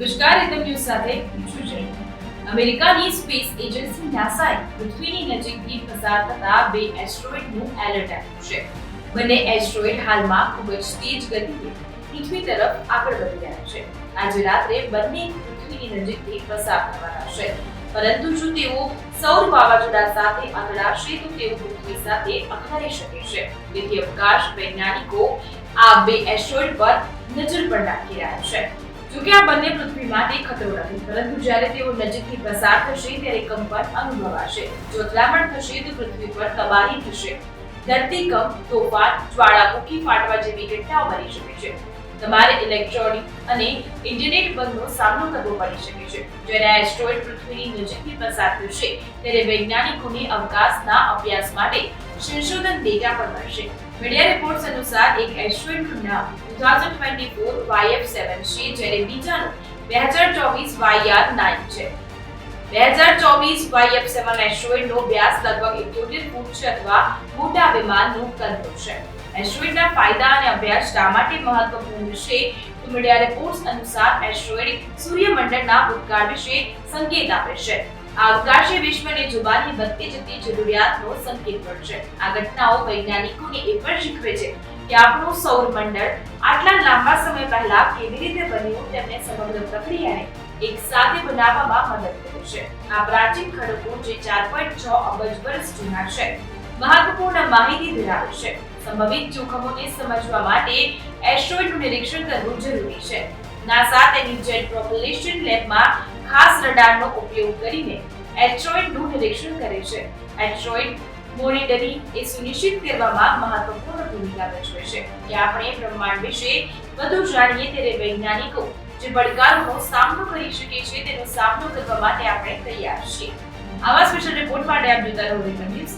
નમસ્કાર એકમ ન્યૂઝ સાથે હું છું અમેરિકાની સ્પેસ એજન્સી નાસાએ પૃથ્વીની નજીકથી પસાર થતા બે એસ્ટ્રોઇડનું એલર્ટ આપ્યું છે. બંને એસ્ટ્રોઇડ હાલમાં ખૂબ જ તેજ ગતિએ પૃથ્વી તરફ આગળ વધી રહ્યા છે. આજે રાત્રે બંને પૃથ્વીની નજીકથી પસાર થવાના છે. પરંતુ જો તેઓ સૌર વાવાઝોડા સાથે અથડાશે, તો તેઓ પૃથ્વી સાથે અથડાઈ શકે છે. તેથી અવકાશ વૈજ્ઞાનિકો આ બે એસ્ટ્રોઇડ પર નજર પણ રાખી રહ્યા છે. જોકે આ બંને પૃથ્વી માટે ખતરો નથી. પરંતુ જ્યારે તેઓ નજીકથી પસાર થશે, ત્યારે કંપન અનુભવાશે. જો અથડામણ થશે, તો પૃથ્વી પર તબાહી થશે. ધરતીકંપ તોફાન, જ્વાળામુખી ફાટવા જેવી ઘટનાઓ બની શકે છે. તમારે ઇલેક્ટ્રોનિક અને ઇન્ટરનેટ બંધનો સામનો કરવો પડી શકે છે. જ્યારે એસ્ટ્રોઇડ પૃથ્વીની નજીકથી પસાર થશે, ત્યારે વૈજ્ઞાનિકોને અવકાશના અભ્યાસ માટે સંશોધન ડેટા પણ મળશે. મીડિયા રિપોર્ટ્સ અનુસાર એક એસ્ટ્રોઇડનું નામ 2024 YF7 છે, જ્યારે બીજાનું 2024 YR9 છે. 2024 YF7 એસ્ટ્રોઇડનો વ્યાસ લગભગ 71 ફૂટ છે અથવા મોટા વિમાનનું કદ છે. એસ્ટ્રોઇડના ફાયદા અને અભ્યાસ શા માટે મહત્વપૂર્ણ છે? મીડિયા રિપોર્ટ્સ અનુસાર એસ્ટ્રોઇડ સૂર્યમંડળના ઉદ્ઘાટ વિશે સંકેત આપે છે. આ અવકાશી જોવાની વધતી જતી જરૂરિયાતનો સંકેત પણ છે આ ઘટનાઓ વૈજ્ઞાનિકોને એ પણ શીખવે છે કે આપણું સૌરમંડળ આટલા લાંબા સમય પહેલા કેવી રીતે બન્યું તેમને સમગ્ર પ્રક્રિયાને એક સાથે બનાવવામાં મદદ કરે છે આ પ્રાચીન ખડકો જે 4.6 અબજ વર્ષ જૂના છે, મહત્વપૂર્ણ માહિતી ધરાવે છે. સંભવિત જોખમોને સમજવા માટે એસ્ટ્રોઇડનું નિરીક્ષણ કરવું જરૂરી છે. નાસા તેની જેટ પ્રોપલ્શન લેબમાં ખાસ રડારનો ઉપયોગ કરીને એસ્ટ્રોઇડનું નિરીક્ષણ કરે છે. એસ્ટ્રોઇડ મોનિટરિંગ એ સુનિશ્ચિત કરવામાં મહત્વપૂર્ણ ભૂમિકા ભજવે છે કે આપણે બ્રહ્માંડ વિશે વધુ જાણીએ ત્યારે વૈજ્ઞાનિકો જે પડકારોનો સામનો કરી શકે છે તેનો સામનો કરવા માટે આપણે તૈયાર છીએ. આવા સ્પેશિયલ રિપોર્ટ માટે આપ જોતા રહો રેકમ ન્યૂઝ